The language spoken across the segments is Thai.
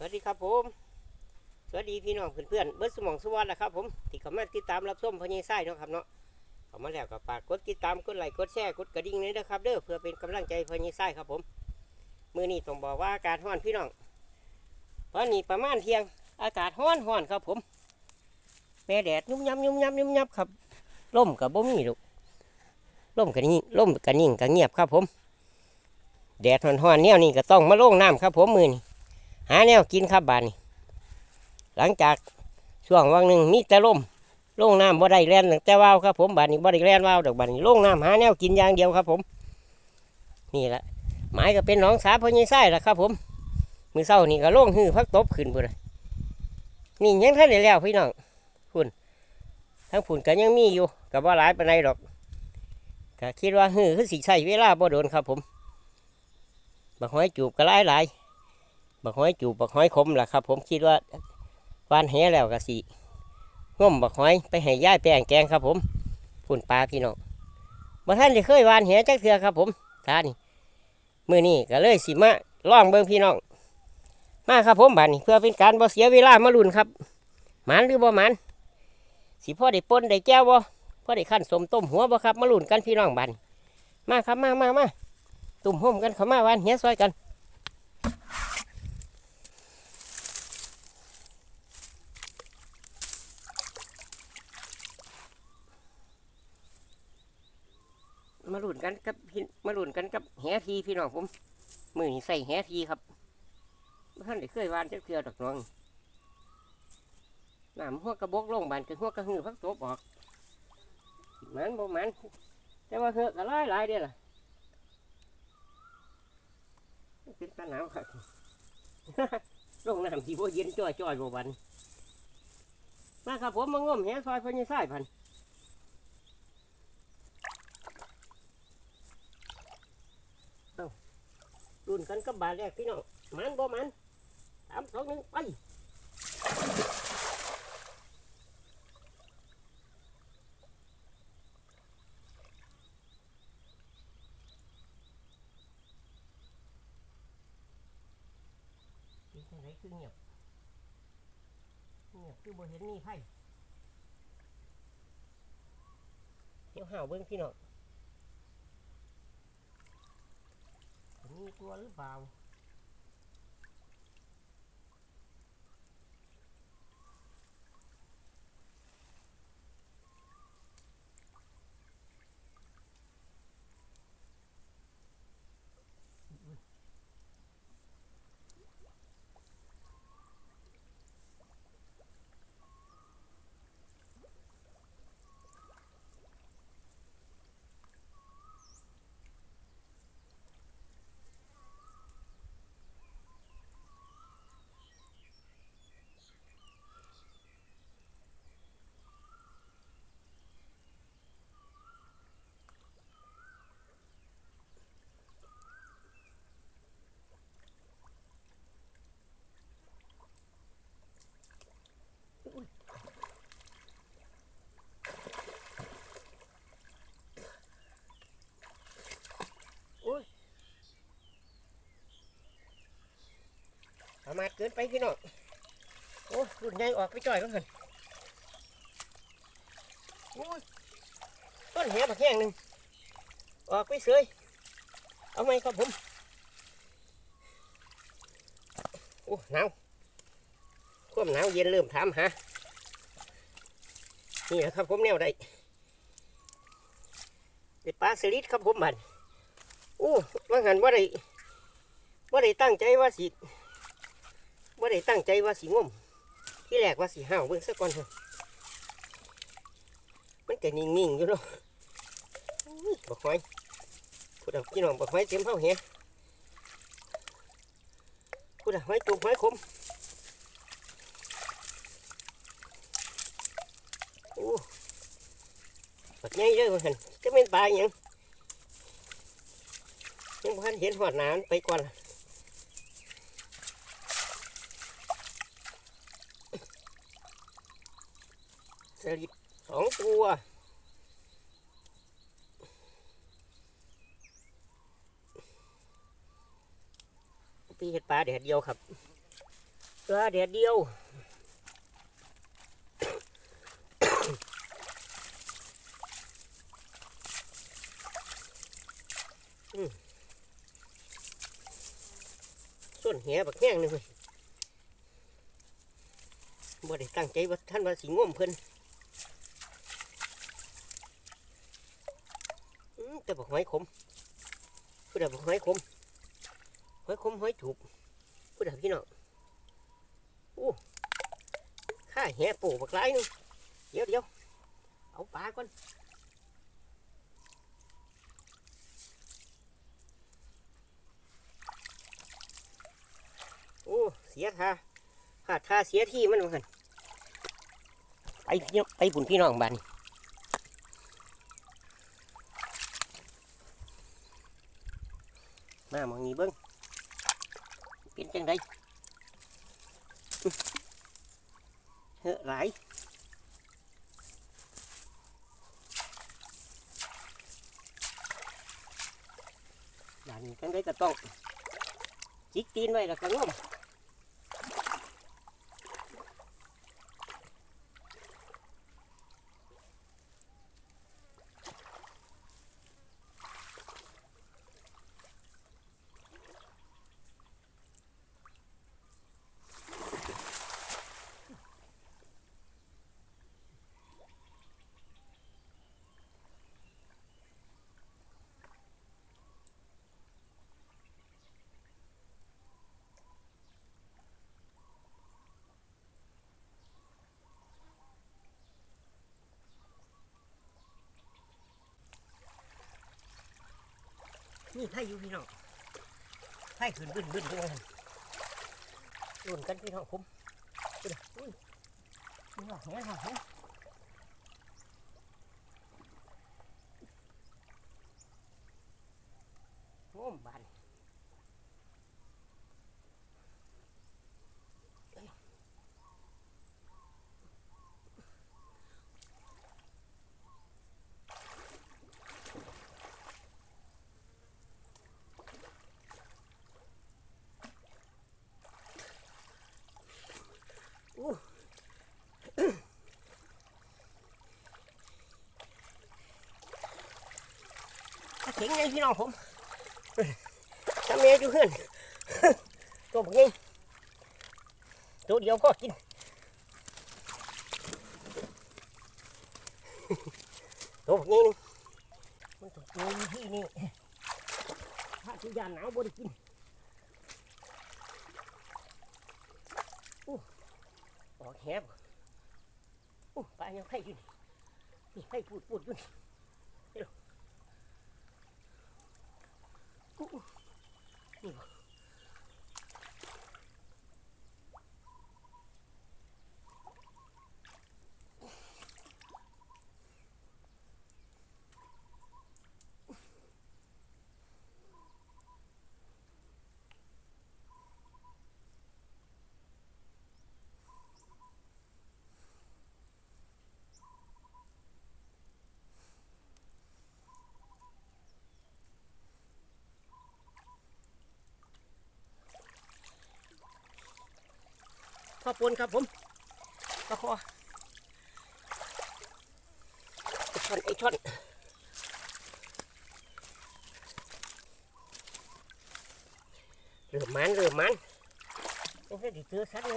สวัสดีครับผม สวัสดีพี่น้องเพื่อนๆเบิร์ดสมองสวัสดิ์นะครับผมที่เข้ามาติดตามรับชมพญายไส้เนาะครับเนาะเข้ามาแล้วก็ฝากกดติดตามกดไลค์กดแชร์กดกระดิ่งเลยนะครับเด้อเพื่อเป็นกำลังใจพญายไส้ครับผมมือนี้ต้องบอกว่าอากาศร้อนพี่น้องตอนนี้ประมาณเที่ยงอากาศร้อนร้อนครับผม แม่แดดยุ่มยำยุ่มยำยุ่มยำครับล่มกับบ่มีลูกล่มกันนี่งล่มกันนิ่งกันเงียบครับผม แดดร้อนๆแนวนี้ก็ต้องมาลงน้ำครับผมมือนี้ หาแนวกินครับบานนี้หลังจากช่วงวังหนึ่งมีแต่ลมลงน้ำบ่ได้แล่นตั้งแต่ว่าวครับผมบานนี้บ่ได้แล่นว่าวดอกบานนี้ลงน้ำหาแนวกินอย่างเดียวครับผม นี่แหละหมายก็เป็นหน้องสาพญไส้ละครับ ผม มือเศร้านี่ก็ลงหื้อพักตบขึ้นพุ่นน่ะนี่ยังท่านได้แล้วพี่น้องพุ่นทั้งพุ่นก็ยังมีอยู่กับว่าหลายปานใดดอกก็คิดว่าหื้อคือสิใช้เวลาบ่โดนครับผมบักหอยจูบก็หลายหลาย บักหอยจูบบักหอยขมล่ะครับ ผมคิดว่าวานแหแล้วก็สิง่มบักหอยไปให้ย่ายแป้งแกงครับ ผมพุ่นปลาพี่น้องบ่ท่านได้เคยวานแหจักเทือครับ ผมท่านมือนี้ก็เลยสิมาล่องเบิ่งพี่น้องมาครับผมบานนี้เพื่อเป็นการบ่เสียเวลามาลุ้นครับหมันหรือบ่หมันสิพ่อได้ปนได้แก้วบ่พ่อได้ขั้นสมต้มหัวบ่ครับมาลุ้นกันพี่น้องบานมาครับมามามาตุ่มห่มกันเขามาวันเฮียซอยกัน มาหลุนกันกับมาหลุนกันกับแหทีพี่น้องผมมือนใส่แหทีครับท่านได้เคยวานจักเทือดอกน้องน้ำหัวกระบอกลงบานกับหัวกระหือพักตบออกมันบ่มันแต่ว่าเหอก็หลายหลายเด้อล่ะเป็นตาหนาวครับลงน้ำที่บ่เย็นจ่อยจ่อยบ่วันมาครับผมมางมแหซอยพญาสายพัน เอารุ่นกันกับบาทแรกพี่น้องมันบ่มันสามสองหนึ่งไปเป็นจังไดคือเงียบเงียบคือบ่เห็นมีไผเดี๋ยวหาวเบิ่งพี่น้อง มีตัว มาทเกินไปพี่น้องโอ้รุ่นใหญ่ออกไปจ่อยแล้วกันโอ้ยต้นแหบักแห้งหนึ่งออกไปเสยเอาไหมครับผมโอ้หนาวความหนาวเย็นเริ่มถามหานี่แหละครับผมแนวได้เป็นปลาสลิดครับผมบันโอ้ว่าหันว่าได้ว่าได้ตั้งใจว่าสิ ว่ได้ตั้งใจว่าสีงมที่แรกว่าสีห้าวเบิ่งซะก่อนเถอะมันก็นิ่งๆอยู่เนาะบักหอยพูดเอาพี่น้องบักหอยเต็มเท่าเหี้ยพูดเอาหอยจุกหอยขมโอ้บักใหญ่เด้อว่าหั่นจะเป็นปลาอหยังยังพันเห็นหอดหนานไปก่อนล่ะ ลิดสองตัวปีเห็ดปลาแดดเดียวครับปลาแดดเดียวส่วนแหบักแห้งหนึงเลยบ่ได้ตั้งใจว่าท่านว่าสิง่วมเพิ่นอืมแต่ บอกหอยขมพูดแต่บอกหอยขมหอยขมหอยถูกพูดแต่พี่น้องโอ้ข้าแหปูบักหลายนึงเดี๋ยวเดี๋ยวเอาปลาก่อนโอ้เสียท่าหาดท่าเสียที่มันเหมือนกันไปพี่น้องไปบุญพี่น้องบ้านนี่ มามองนี้เบิ้งเป็นจังไดอื้อเฮ้อหลายบ้านนี้จังไดก็ต้องจิกตีนไว้แล้วก็งม นี่ไพ่อยู่พี่น้องไพ่ขึ้นบึ้นบึ้นด้วยรุ่นกันพี่น้องผมไปเลยอุ้ยนี่หรอเห็นหอกแหน เข็งไงพี่น้องผมทำเมียอยู่เพื่อนตัวบักยังตัวเดียวก็กินตัวบักยังนึงมันต้องตัวอยู่ที่นี่ถ้าทุกอย่างหนาวบ่ได้กินอู้ออกแหบอู้ปลายังไผ่อยู่นี่ไผ่พูดพูดอยู่นี่เดี๋ยว อู้อู้ ข้าวปนครับผมปลาคอไอช่อนไอช่อนเรือมมันเรือมมันต้องได้เจอสัตว์เล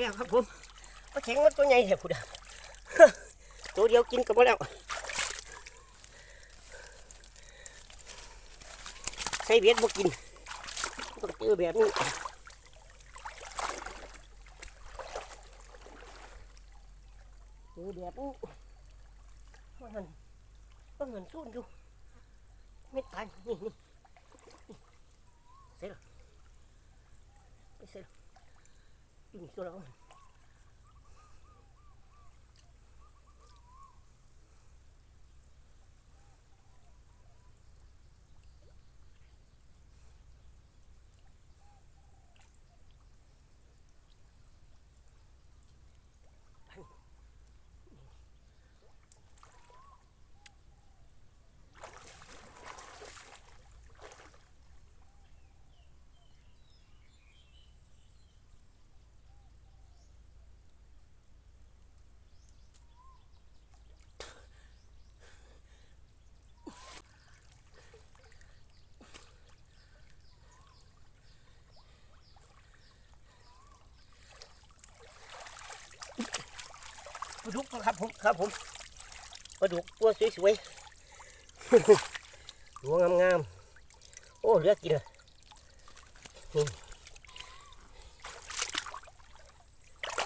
แล้วครับผมปลาเข็งมันตัวใหญ่แท้พุดอะตัวเดียวกินก็บ่แล้วใช้เบ็ดบ่กินต้องเจอแบบนี้เจอแบบนี้ว่าหันมันสู้อยู่ไม่ตายนี่นี่เสร็จแล้วไม่เสร็จแล้ว อยู่ ครับผมครับผมปลาดุกตัวสวยๆหัวงามๆโอ้เหลือกินเลยนี่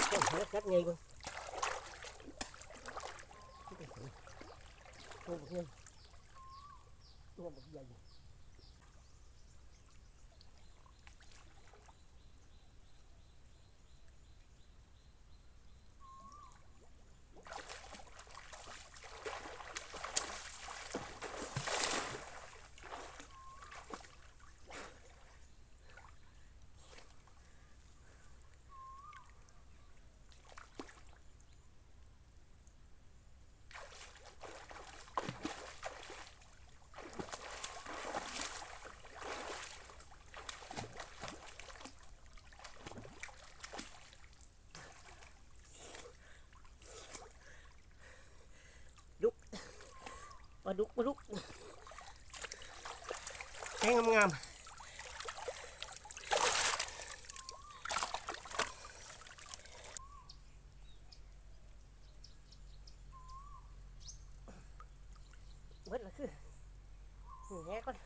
โอ้เหลือกัดไงบ้างตัวบักเงินตัวบักใหญ่ป ลาดุกปลาดุกแข็งงามเบิดละคือนี่แง่ก่อน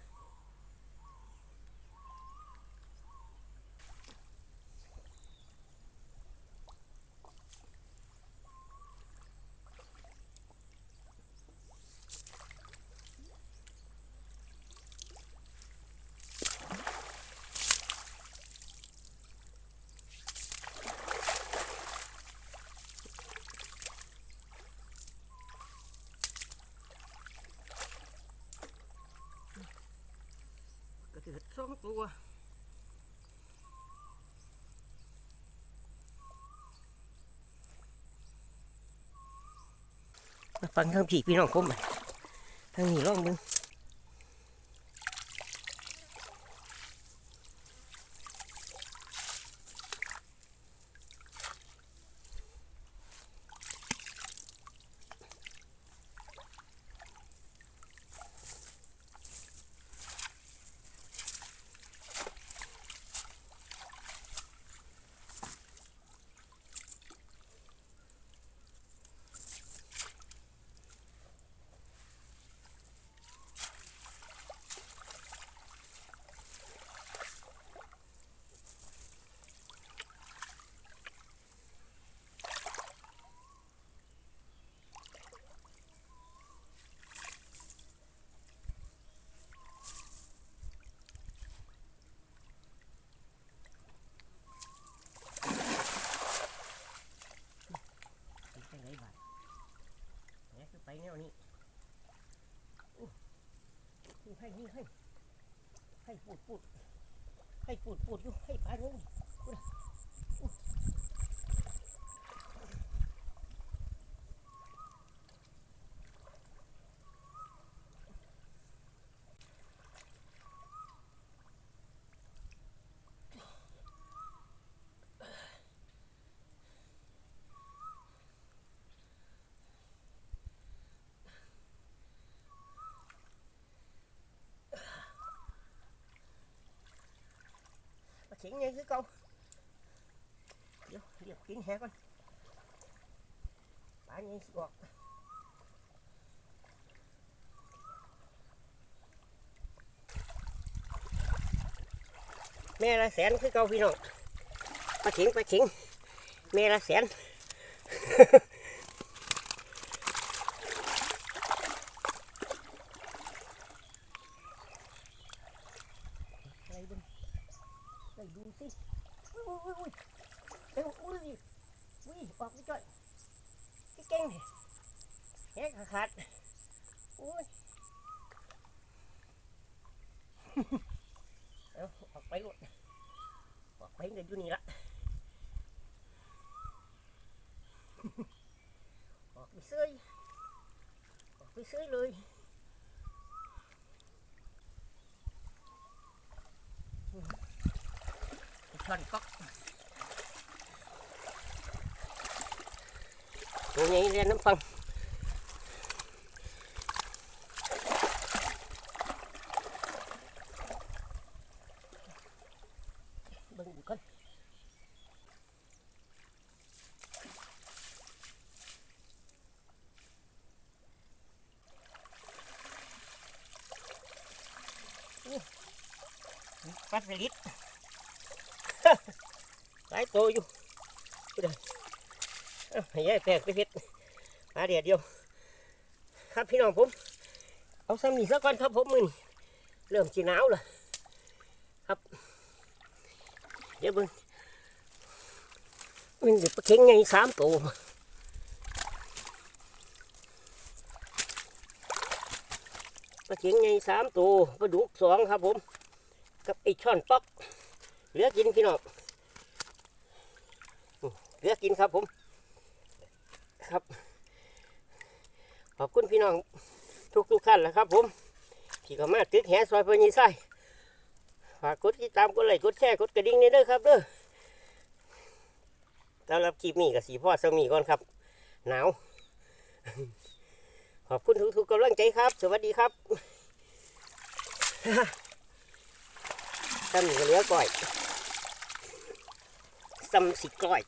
เถิดสองตัวมาฟังทางผีพี่น้องผมไปทางนี้ลองมึง ไปไหนบ้างเนี่ยคือไปแนวนี้อู้หู ให้นี่ให้ให้ปูดปูดให้ปูดปูดอยู่ให้ปลาเนื้อนี่อู้น่ะอู้ปลง ไงคือเก่าเดี๋ยวรียบกินแหก่อนปลาใหญ่สิออกแม่ละแสนคือเก่าพี่น้องปลาเข็งปลาเข็งแม่ละแสน อะไรบนไป ดูสิอุ้ยอุ้ยอุ้ยเร็วอุ้ยอุ้ยออกไปจ่อยพี่เก่งแหกขาดอุ้ยเอาออกไปหมดออกไปเดี๋ยวอยู่นี่ละออกไปเซยอออกไปเซยเลย ช่อนก๊อกตัวใหญ่ หลายตัวอยู่พูดเลยเอาให้ยายแปลกไปเพ็ดหาเดียวเดียว ครับพี่น้องผม เอาซ้ำนี่ซะก่อนครับผมมือนี่เริ่มจีหนาวแล้วครับ เดี๋ยวเบิ่งมันเดี๋ยวปเข็งไงสามตัวปลาเข็งไงสามตัวปลาดุกสองครับผม กับไอช่อนป๊อก เหลือกินพี่น้องเหลือกินครับผม ครับ ขอบคุณพี่น้องทุกทุกๆท่านแหละครับ ผมที่เข้ามาตึกแหซอยพญีไส้ฝากกดติดตามกดไลค์กดแชร์กดกระดิ่งนี่เด้อครับเด้อสำหรับคลิปนี้กับสีพ่อสมีก่อนครับ หนาว ขอบคุณทุกๆกำลังใจครับ สวัสดีครับซ้ำก็เหลือก้อย ซ้ำสิก้อย